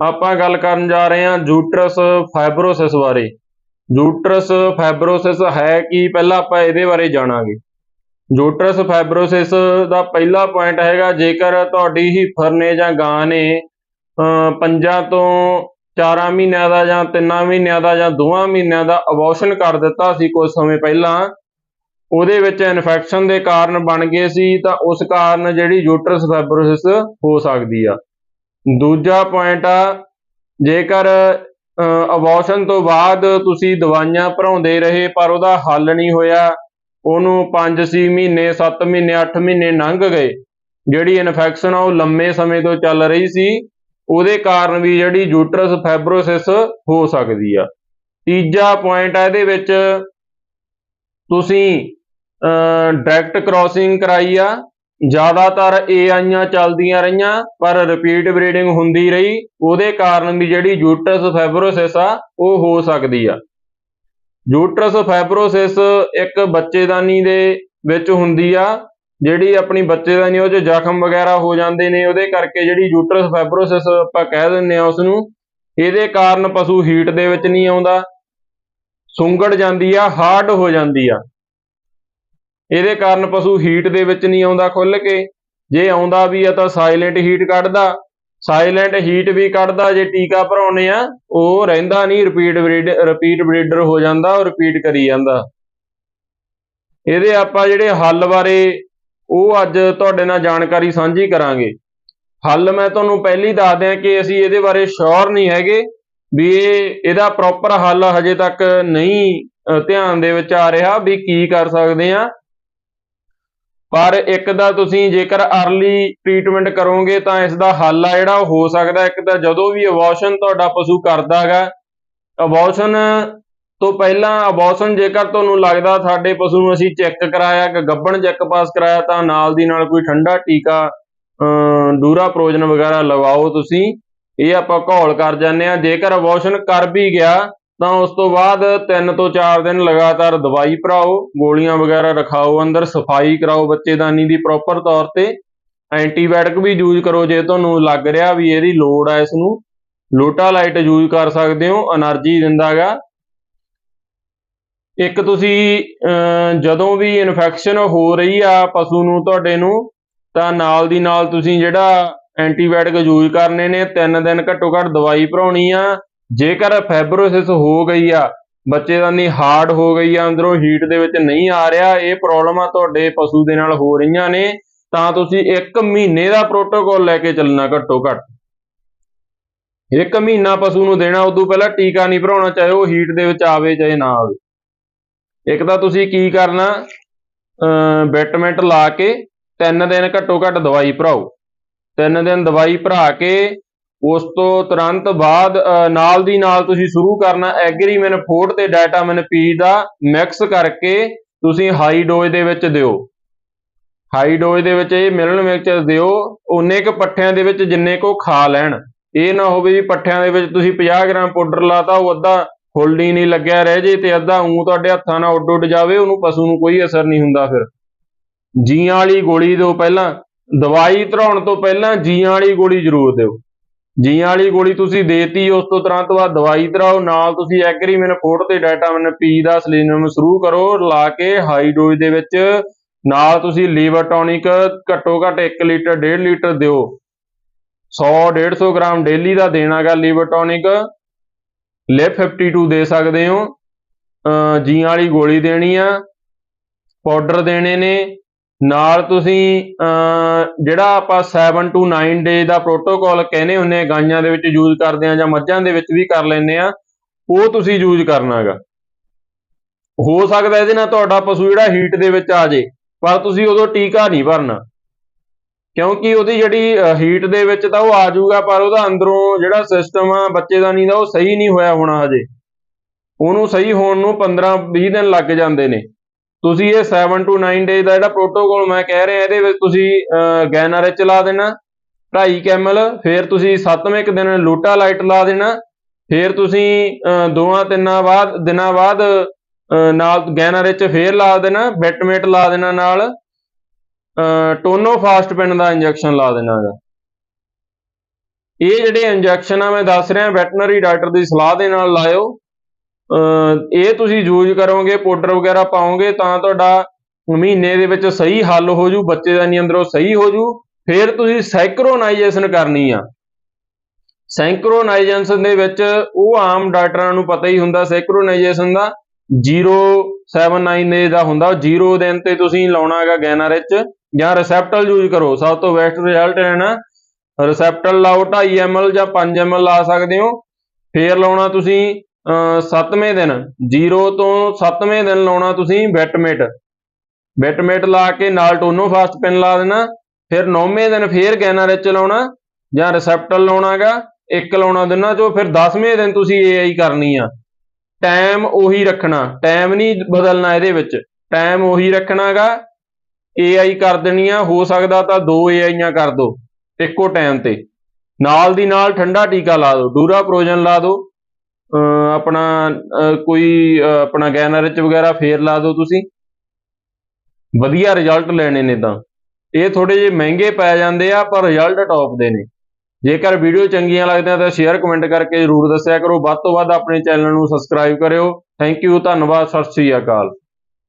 ਆਪਾਂ ਗੱਲ ਕਰਨ ਜਾ ਰਹੇ ਹਾਂ ਜੂਟਰਸ ਫਾਈਬਰੋਸਿਸ ਬਾਰੇ। ਜੂਟਰਸ ਫਾਈਬਰੋਸਿਸ ਹੈ ਕਿ ਪਹਿਲਾਂ ਆਪਾਂ ਇਹਦੇ ਬਾਰੇ ਜਾਣਾਂਗੇ। ਜੂਟਰਸ ਫਾਈਬਰੋਸਿਸ ਦਾ ਪਹਿਲਾ ਪੁਆਇੰਟ ਹੈਗਾ, ਜੇਕਰ ਤੁਹਾਡੀ ਹੀਫਰ ਨੇ ਜਾਂ ਗਾਂ ਨੇ ਪੰਜਾਂ ਤੋਂ 4 ਮਹੀਨਿਆਂ ਦਾ ਜਾਂ 3 ਮਹੀਨਿਆਂ ਦਾ ਜਾਂ 2 ਮਹੀਨਿਆਂ ਦਾ ਅਬੋਰਸ਼ਨ ਕਰ ਦਿੱਤਾ ਸੀ ਕੁਝ ਸਮੇਂ ਪਹਿਲਾਂ, ਉਹਦੇ ਵਿੱਚ ਇਨਫੈਕਸ਼ਨ ਦੇ ਕਾਰਨ ਬਣ ਗਏ ਸੀ ਤਾਂ ਉਸ ਕਾਰਨ ਜਿਹੜੀ ਯੂਟਰਸ ਫਾਈਬਰੋਸਿਸ ਹੋ ਸਕਦੀ ਆ। ਦੂਜਾ ਪੁਆਇੰਟ ਆ, ਜੇਕਰ ਅਬੋਰਸ਼ਨ ਤੋਂ ਬਾਅਦ ਤੁਸੀਂ ਦਵਾਈਆਂ ਭਰਾਉਂਦੇ ਰਹੇ, ਪਰ ਉਹਦਾ ਹੱਲ ਨਹੀਂ ਹੋਇਆ, ਉਹਨੂੰ 5-6 ਮਹੀਨੇ 7 ਮਹੀਨੇ 8 ਮਹੀਨੇ ਲੰਘ ਗਏ, ਜਿਹੜੀ ਇਨਫੈਕਸ਼ਨ ਆ, ਉਹ ਲੰਮੇ ਸਮੇਂ ਤੋਂ ਚੱਲ ਰਹੀ ਸੀ, ਉਹਦੇ ਕਾਰਨ ਵੀ ਜਿਹੜੀ ਯੂਟਰਸ ਫਾਈਬਰੋਸਿਸ ਹੋ ਸਕਦੀ ਆ। ਤੀਜਾ ਪੁਆਇੰਟ ਆ ਇਹਦੇ ਵਿੱਚ, ਤੁਸੀਂ ਡਾਇਰੈਕਟ ਕ੍ਰਾਸਿੰਗ ਕਰਾਈ ਆ ਜ਼ਿਆਦਾਤਰ ਏਆਈਆਂ ਚੱਲਦੀਆਂ ਰਹੀਆਂ, ਪਰ ਰਿਪੀਟ ਬਰੀਡਿੰਗ ਹੁੰਦੀ ਰਹੀ। ਉਹਦੇ ਕਾਰਨ ਵੀ ਜਿਹੜੀ ਜੂਟਸ ਫੈਬਰੋਸਿਸ ਆ, ਉਹ ਹੋ ਸਕਦੀ ਆ। ਯੂਟਰਸ ਫੈਬਰੋਸਿਸ ਇੱਕ ਬੱਚੇਦਾਨੀ ਦੇ ਵਿੱਚ ਹੁੰਦੀ ਆ, ਜਿਹੜੀ ਆਪਣੀ ਬੱਚੇਦਾਨੀ ਉਹ 'ਚ ਜ਼ਖਮ ਵਗੈਰਾ ਹੋ ਜਾਂਦੇ ਨੇ, ਉਹਦੇ ਕਰਕੇ ਜਿਹੜੀ ਜੂਟਸ ਫੈਬਰੋਸਿਸ ਆਪਾਂ ਕਹਿ ਦਿੰਦੇ ਆ ਉਸ ਨੂੰ ਇਹਦੇ ਕਾਰਨ ਪਸ਼ੂ ਹੀਟ ਦੇ ਵਿੱਚ ਨਹੀਂ ਆਉਂਦਾ। ਸੁੰਗੜ ਜਾਂਦੀ ਆ ਹਾਰਡ ਹੋ ਜਾਂਦੀ ਆ। ਇਹਦੇ ਕਾਰਨ ਪਸ਼ੂ ਹੀਟ ਦੇ ਵਿੱਚ ਨਹੀਂ ਆਉਂਦਾ ਖੁੱਲ ਕੇ। ਜੇ ਆਉਂਦਾ ਵੀ ਆ ਤਾਂ ਸਾਇਲੈਂਟ ਹੀਟ ਕੱਢਦਾ। ਸਾਇਲੈਂਟ ਹੀਟ ਵੀ ਕੱਢਦਾ, ਜੇ ਟੀਕਾ ਭਰਾਉਨੇ ਆ, ਉਹ ਰਹਿੰਦਾ ਨਹੀਂ ਰਿਪੀਟ ਬਰੀਡ ਰਿਪੀਟ ਬਰੀਡਰ ਹੋ ਜਾਂਦਾ, ਉਹ ਰਿਪੀਟ ਕਰੀ ਜਾਂਦਾ। ਇਹਦੇ ਆਪਾਂ ਜਿਹੜੇ ਹੱਲ ਬਾਰੇ ਉਹ ਅੱਜ ਤੁਹਾਡੇ ਨਾਲ ਜਾਣਕਾਰੀ ਸਾਂਝੀ ਕਰਾਂਗੇ। ਹੱਲ ਮੈਂ ਤੁਹਾਨੂੰ ਪਹਿਲੀ ਦੱਸ ਦਿਆਂ ਕਿ ਅਸੀਂ ਇਹਦੇ ਬਾਰੇ ਸ਼ੋਰ ਨਹੀਂ ਹੈਗੇ ਵੀ ਇਹ ਇਹਦਾ ਪ੍ਰੋਪਰ ਹੱਲ ਹਜੇ ਤੱਕ ਨਹੀਂ ਧਿਆਨ ਦੇ ਵਿੱਚ ਆ ਰਿਹਾ ਵੀ ਕੀ ਕਰ ਸਕਦੇ ਆ। ਪਰ ਇੱਕ ਦਾ ਤੁਸੀਂ ਜੇਕਰ ਅਰਲੀ ਟ੍ਰੀਟਮੈਂਟ ਕਰੋਗੇ ਤਾਂ ਇਸ ਦਾ ਹੱਲ ਆ ਜਿਹੜਾ, ਉਹ ਹੋ ਸਕਦਾ ਇੱਕ ਤਾਂ ਜਦੋਂ ਵੀ ਅਬੋਰਸ਼ਨ ਤੁਹਾਡਾ ਪਸ਼ੂ ਕਰਦਾ ਹੈਗਾ ਅਬੋਰਸ਼ਨ ਤੋਂ ਪਹਿਲਾਂ ਅਬੋਰਸ਼ਨ ਜੇਕਰ ਤੁਹਾਨੂੰ ਲੱਗਦਾ ਸਾਡੇ ਪਸ਼ੂ ਨੂੰ ਅਸੀਂ ਚੈੱਕ ਕਰਾਇਆ ਕਿ ਗੱਭਣ ਚੈੱਕ ਪਾਸ ਕਰਾਇਆ, ਤਾਂ ਨਾਲ ਦੀ ਨਾਲ ਕੋਈ ਠੰਡਾ ਟੀਕਾ ਅਮ ਡੂਰਾ ਪ੍ਰੋਜਨ ਵਗੈਰਾ ਲਵਾਓ ਤੁਸੀਂ। ਇਹ ਆਪਾਂ ਘੋਲ ਕਰ ਜਾਂਦੇ ਆ ਜੇਕਰ ਅਬੋਰਸ਼ਨ ਕਰ ਵੀ ਗਿਆ ਤਾਂ ਉਸ ਤੋਂ ਬਾਅਦ ਤਿੰਨ ਤੋਂ ਚਾਰ ਦਿਨ ਲਗਾਤਾਰ ਦਵਾਈ ਭਰਾਓ, ਗੋਲੀਆਂ ਵਗੈਰਾ ਰਖਾਓ, ਅੰਦਰ ਸਫ਼ਾਈ ਕਰਾਓ ਬੱਚੇਦਾਨੀ ਦੀ ਪ੍ਰੋਪਰ ਤੌਰ ਤੇ। ਐਂਟੀਬਾਇਓਟਿਕ ਵੀ ਯੂਜ਼ ਕਰੋ ਜੇ ਤੁਹਾਨੂੰ ਲੱਗ ਰਿਹਾ ਵੀ ਇਹਦੀ ਲੋੜ ਆ ਇਸ ਨੂੰ ਲੋਟਾਲਾਈਟ ਯੂਜ਼ ਕਰ ਸਕਦੇ ਹੋ, એનર્ਜੀ ਦਿੰਦਾਗਾ। ਇੱਕ ਤੁਸੀਂ ਜਦੋਂ ਵੀ ਇਨਫੈਕਸ਼ਨ ਹੋ ਰਹੀ ਆ ਪਸ਼ੂ ਨੂੰ ਤੁਹਾਡੇ ਨੂੰ, ਤਾਂ ਨਾਲ ਦੀ ਨਾਲ ਤੁਸੀਂ ਜਿਹੜਾ ਐਂਟੀਬਾਇਓਟਿਕ ਯੂਜ਼ ਕਰਨੇ ਨੇ, ਤਿੰਨ ਦਿਨ ਘੱਟੋ ਘੱਟ ਦਵਾਈ ਭਰਾਉਣੀ ਆ। ਜੇਕਰ ਫਾਈਬਰੋਸਿਸ ਹੋ ਗਈ ਆ, ਬੱਚੇ ਬੱਚੇਦਾਨੀ ਹਾਰਡ ਹੋ ਗਈ ਆ, ਅੰਦਰੋਂ ਹੀਟ ਦੇ ਵਿੱਚ ਨਹੀਂ ਆ ਰਿਹਾ, ਇਹ ਪ੍ਰੋਬਲਮਾਂ ਤੁਹਾਡੇ ਪਸ਼ੂ ਦੇ ਨਾਲ ਹੋ ਰਹੀਆਂ ਨੇ, ਤਾਂ ਤੁਸੀਂ 1 ਮਹੀਨੇ ਦਾ ਪ੍ਰੋਟੋਕੋਲ ਲੈ ਕੇ ਚੱਲਣਾ ਘੱਟੋ ਘੱਟ। ਇੱਕ ਮਹੀਨਾ ਪਸ਼ੂ ਨੂੰ ਦੇਣਾ, ਉਦੋਂ ਪਹਿਲਾਂ ਟੀਕਾ ਨਹੀਂ ਭਰਾਉਣਾ, ਚਾਹੇ ਉਹ ਹੀਟ ਦੇ ਵਿੱਚ ਆਵੇ ਚਾਹੇ ਨਾ ਆਵੇ। ਇੱਕ ਤਾਂ ਤੁਸੀਂ ਕੀ ਕਰਨਾ ਬੈਟਮੈਂਟ ਲਾ ਕੇ 3 ਦਿਨ ਘੱਟੋ ਘੱਟ ਦਵਾਈ ਭਰਾਓ। 3 ਦਿਨ ਦਵਾਈ ਭਰਾ ਕੇ ਉਸ ਤੋਂ ਤੁਰੰਤ ਬਾਅਦ ਅ, ਨਾਲ ਦੀ ਨਾਲ ਤੁਸੀਂ ਸ਼ੁਰੂ ਕਰਨਾ ਐਗਰੀਮਿਨ ਫੋਰਟ ਤੇ ਡਾਟਾਮਿਨ ਪੀ ਦਾ ਮਿਕਸ ਕਰਕੇ ਤੁਸੀਂ ਹਾਈ ਡੋਜ਼ ਦੇ ਵਿੱਚ ਦਿਓ। ਹਾਈ ਡੋਜ਼ ਦੇ ਵਿੱਚ ਇਹ ਮਿਲਣ ਵਿੱਚ ਦਿਓ ਉਨੇ ਕੁ ਪੱਠਿਆਂ ਦੇ ਵਿੱਚ ਜਿੰਨੇ ਕੋ ਖਾ ਲੈਣ। ਇਹ ਨਾ ਹੋਵੇ ਵੀ ਪੱਠਿਆਂ ਦੇ ਵਿੱਚ ਤੁਸੀਂ 50 ਗ੍ਰਾਮ ਪਾਊਡਰ ਲਾਤਾ ਉਹ ਅੱਧਾ ਹੋਲਡੀ ਨਹੀਂ ਲੱਗਿਆ ਰਹਿ ਜੇ ਤੇ ਅੱਧਾ ਉਂ ਤੁਹਾਡੇ ਹੱਥਾਂ ਨਾਲ ਉੱਡ ਉੱਡ ਜਾਵੇ ਉਹਨੂੰ ਪਸ਼ੂ ਨੂੰ ਕੋਈ ਅਸਰ ਨਹੀਂ ਹੁੰਦਾ ਫਿਰ। ਜੀਆਂ ਵਾਲੀ ਗੋਲੀ ਦਿਓ ਪਹਿਲਾਂ। ਦਵਾਈ ਧਰਾਉਣ ਤੋਂ ਪਹਿਲਾਂ ਜੀਆਂ ਵਾਲੀ ਗੋਲੀ ਜ਼ਰੂਰ ਦਿਓ। ਜੀਆਂ ਵਾਲੀ ਗੋਲੀ ਤੁਸੀਂ ਦੇਤੀ, ਉਸ ਤੋਂ ਤੁਰੰਤ ਬਾਅਦ ਦਵਾਈ ਧਰਾਓ ਨਾਲ ਤੁਸੀਂ ਐਗਰੀਮਿਨ ਫੋਰਟ ਤੇ ਡਾਟਾਮਿਨ ਪੀ ਦਾ ਸਲੀਨਮ ਸ਼ੁਰੂ ਕਰੋ, ਲਾ ਕੇ ਹਾਈ ਡੋਜ਼ ਦੇ ਵਿੱਚ, ਨਾਲ ਤੁਸੀਂ ਲੀਵਰ ਟੌਨਿਕ ਘੱਟੋ ਘੱਟ 1 ਲੀਟਰ 1.5 ਲੀਟਰ ਦਿਓ। 100 150 ਗ੍ਰਾਮ ਡੇਲੀ ਦਾ ਦੇਣਾਗਾ ਲੀਵਰ ਟੌਨਿਕ ਲਿਪ 52 ਦੇ ਸਕਦੇ ਹੋ। ਅਹ ਜੀਆਂ ਵਾਲੀ ਗੋਲੀ ਦੇਣੀ ਆ, ਪਾਊਡਰ ਦੇਣੇ ਨੇ ਨਾਲ ਤੁਸੀਂ, ਅਹ, ਜਿਹੜਾ ਆਪਾਂ 7 to 9 ਡੇ ਦਾ ਪ੍ਰੋਟੋਕੋਲ ਕਹਿੰਦੇ ਹੁੰਨੇ ਆ, ਗਾਈਆਂ ਦੇ ਵਿੱਚ ਯੂਜ਼ ਕਰਦੇ ਆ ਜਾਂ ਮੱਝਾਂ ਦੇ ਵਿੱਚ ਵੀ ਕਰ ਲੈਂਦੇ ਆ, ਉਹ ਤੁਸੀਂ ਯੂਜ਼ ਕਰਨਾਗਾ ਹੋ ਸਕਦਾ ਇਹਦੇ ਨਾਲ ਤੁਹਾਡਾ ਪਸ਼ੂ ਜਿਹੜਾ ਹੀਟ ਦੇ ਵਿੱਚ ਆ ਜੇ, ਪਰ ਤੁਸੀਂ ਉਦੋਂ ਟੀਕਾ ਨਹੀਂ ਭਰਨਾ। ਕਿਉਂਕਿ ਉਹਦੀ ਜਿਹੜੀ ਹੀਟ ਦੇ ਵਿੱਚ ਤਾਂ ਉਹ ਆ ਜਾਊਗਾ, ਪਰ ਉਹਦਾ ਅੰਦਰੋਂ ਜਿਹੜਾ ਸਿਸਟਮ ਆ, ਬੱਚੇ ਦਾ ਨਹੀਂ ਦਾ ਉਹ ਸਹੀ ਨਹੀਂ ਹੋਇਆ ਹੋਣਾ ਹਜੇ। ਉਹਨੂੰ ਸਹੀ ਹੋਣ ਨੂੰ 15-20 ਦਿਨ ਲੱਗ ਜਾਂਦੇ ਨੇ। ਤੁਸੀਂ ਇਹ 7 ਟੂ 9 ਡੇਜ਼ ਦਾ ਜਿਹੜਾ ਪ੍ਰੋਟੋਕੋਲ ਮੈਂ ਕਹਿ ਰਿਹਾ ਇਹਦੇ ਵਿੱਚ ਤੁਸੀਂ ਗੈਨਰ ਚਲਾ ਦੇਣਾ 2.5 ਕੈਮਲ ਫਿਰ ਤੁਸੀਂ 7ਵੇਂ ਇੱਕ ਦਿਨ ਲੋਟਾ ਲਾਈਟ ਲਾ ਦੇਣਾ ਫਿਰ ਤੁਸੀਂ ਅਹ, ਦੋਆਂ ਤਿੰਨਾਂ ਬਾਅਦ ਦਿਨਾਂ ਬਾਅਦ ਨਾਲ ਗੈਨਰ ਚ ਫੇਰ ਲਾ ਦੇਣਾ ਬੈਟਮੇਟ ਲਾ ਦੇਣਾ ਨਾਲ ਟੋਨੋ ਫਾਸਟ ਪਿੰਨ ਦਾ ਇੰਜੈਕਸ਼ਨ ਲਾ ਦੇਣਾ ਗਾ ਇਹ ਜਿਹੜੇ ਇੰਜੈਕਸ਼ਨ ਆ ਮੈਂ ਦੱਸ ਰਿਹਾ ਵੈਟਰਨਰੀ ਡਾਕਟਰ ਦੀ ਸਲਾਹ ਦੇ ਨਾਲ ਲਾਇਓ। ਇਹ ਤੁਸੀਂ ਯੂਜ਼ ਕਰੋਗੇ ਪਾਊਡਰ ਵਗੈਰਾ ਪਾਓਗੇ ਤਾਂ ਤੁਹਾਡਾ ਮਹੀਨੇ ਦੇ ਵਿੱਚ ਸਹੀ ਹੱਲ ਹੋ ਜੂ ਬੱਚੇ ਦਾ ਨਹੀਂ ਅੰਦਰੋਂ ਸਹੀ ਹੋ ਜੂ ਫਿਰ ਤੁਸੀਂ ਸੈਂਕਰੋਨਾਈਜੇਸ਼ਨ ਕਰਨੀ ਆ। ਸੈਂਕਰੋਨਾਈਜੇਸ਼ਨ ਦੇ ਵਿੱਚ ਉਹ ਆਮ ਡਾਕਟਰਾਂ ਨੂੰ ਪਤਾ ਹੀ ਹੁੰਦਾ ਸੈਂਕਰੋਨਾਈਜੇਸ਼ਨ ਦਾ 079 ਦੇ ਦਾ ਹੁੰਦਾ 0 ਦਿਨ ਤੇ ਤੁਸੀਂ ਲਾਉਣਾ ਹੈਗਾ ਗੈਨਰ ਵਿੱਚ ਜਾਂ ਰਿਸੈਪਟਲ ਯੂਜ਼ ਕਰੋ। ਸਭ ਤੋਂ ਬੈਸਟ ਰਿਜ਼ਲਟ ਹੈ ਨਾ ਰਿਸੈਪਟਲ ਲਾਓ 2.5 ml ਜਾਂ 5 ml ਲਾ ਸਕਦੇ ਹੋ। ਫੇਰ ਲਾਉਣਾ ਤੁਸੀਂ ਸੱਤਵੇਂ ਦਿਨ 0 ਤੋਂ ਸੱਤਵੇਂ ਦਿਨ ਲਾਉਣਾ ਤੁਸੀਂ ਵੈਟਮੇਟ ਵੈਟਮੇਟ ਲਾ ਕੇ ਨਾਲ ਟੋਨੋ ਫਾਸਟ ਪਿਨ ਲਾ ਦੇਣਾ, ਫਿਰ 9ਵੇਂ ਦਿਨ ਫੇਰ ਗੈਨਰ ਵਿੱਚ ਲਾਉਣਾ, ਜਾਂ ਰਿਸੈਪਟਲ ਲਾਉਣਾਗਾ, ਇੱਕ ਲਾਉਣਾ ਦਿਨਾਂ ਚੋਂ, ਫਿਰ 10ਵੇਂ ਦਿਨ ਤੁਸੀਂ ਏਆਈ ਕਰਨੀ ਆ। ਟਾਈਮ ਉਹੀ ਰੱਖਣਾ ਟਾਈਮ ਨਹੀਂ ਬਦਲਣਾ ਇਹਦੇ ਵਿੱਚ ਟਾਈਮ ਉਹੀ ਰੱਖਣਾਗਾ ਏਆਈ ਕਰ ਦੇਣੀ ਆ ਹੋ ਸਕਦਾ ਤਾਂ ਦੋ ਏਆਈਆਂ ਕਰ ਦੋ, ਇੱਕੋ ਟਾਈਮ ਤੇ। ਨਾਲ ਦੀ ਨਾਲ ਠੰਡਾ ਟੀਕਾ ਲਾ ਦਿਓ, ਡੂਰਾ ਪ੍ਰੋਜਨ ਲਾ ਦਿਓ ਆਪਣਾ ਕੋਈ, ਅਹ ਆਪਣਾ ਗੈਨਰਿਚ ਵਗੈਰਾ ਫੇਰ ਲਾ ਦਿਓ ਤੁਸੀਂ। ਵਧੀਆ ਰਿਜ਼ਲਟ ਲੈਣੇ ਨੇ ਤਾਂ। ਇਹ ਥੋੜੇ ਜਿਹੇ ਮਹਿੰਗੇ ਪੈ ਜਾਂਦੇ ਆ, ਪਰ ਰਿਜ਼ਲਟ ਟੌਪ ਦੇ ਨੇ। ਜੇਕਰ ਵੀਡੀਓ ਚੰਗੀਆਂ ਲੱਗਦੀਆਂ ਤਾਂ ਸ਼ੇਅਰ ਕਮੈਂਟ ਕਰਕੇ ਜਰੂਰ ਦੱਸਿਆ ਕਰੋ। ਵੱਧ ਤੋਂ ਵੱਧ ਆਪਣੇ ਚੈਨਲ ਨੂੰ ਸਬਸਕ੍ਰਾਈਬ ਕਰਿਓ। ਥੈਂਕ ਯੂ ਧੰਨਵਾਦ, ਸਤਿ ਸ੍ਰੀ ਅਕਾਲ।